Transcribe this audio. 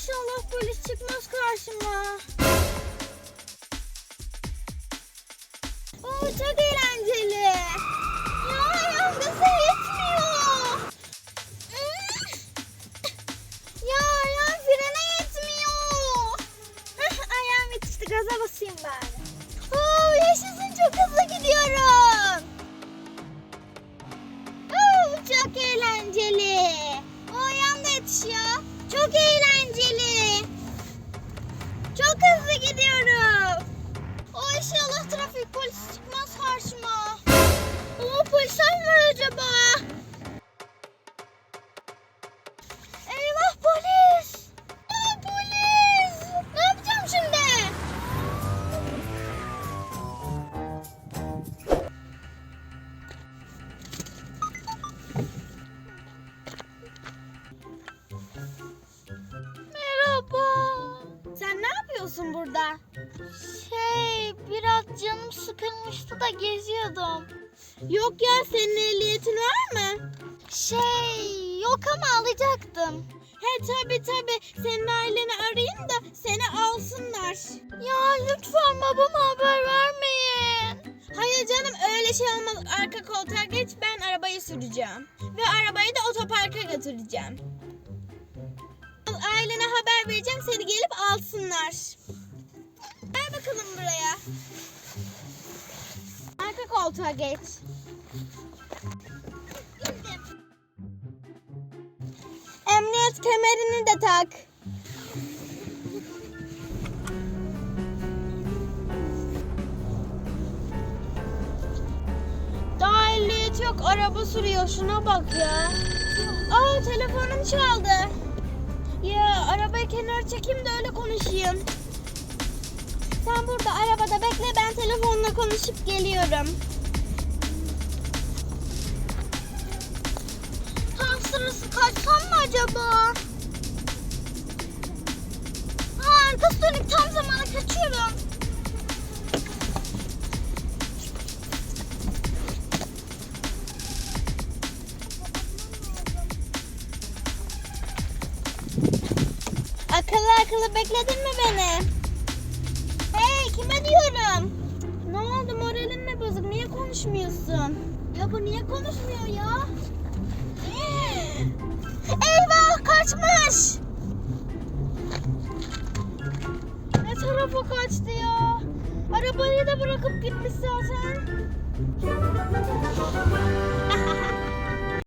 İnşallah polis çıkmaz karşıma. Oo çok eğlenceli. Ya ayağım gaza Gidiyorum. O inşallah trafik polisi çıkmaz karşıma. Yapıyorsun burada? Şey, biraz canım sıkılmıştı da geziyordum. Yok ya, senin ehliyetin var mı? Şey, yok ama alacaktım. He tabi tabi, senin aileni arayayım da seni alsınlar. Ya lütfen babama haber vermeyin. Hayır canım öyle şey olmaz. Arka koltuğa geç ben arabayı süreceğim. Ve arabayı da otoparka götüreceğim. Vereceğim seni gelip alsınlar. Gel bakalım buraya. Arka koltuğa geç. Emniyet kemerini de tak. Daha ehliyet yok araba sürüyor şuna bak ya. Aa telefonum çaldı. Ya arabayı kenara çekeyim de öyle konuşayım. Sen burada arabada bekle ben telefonla konuşup geliyorum. Tam sırası kaçsam mı acaba? Ha arkası dönük tam Akıllı akıllı bekledin mi beni? Hey kime diyorum? Ne oldu moralin mi bozuk? Niye konuşmuyorsun? Ya bu niye konuşmuyor ya? Eyvah kaçmış. Ne tarafa kaçtı ya? Arabayı da bırakıp gitmiş zaten.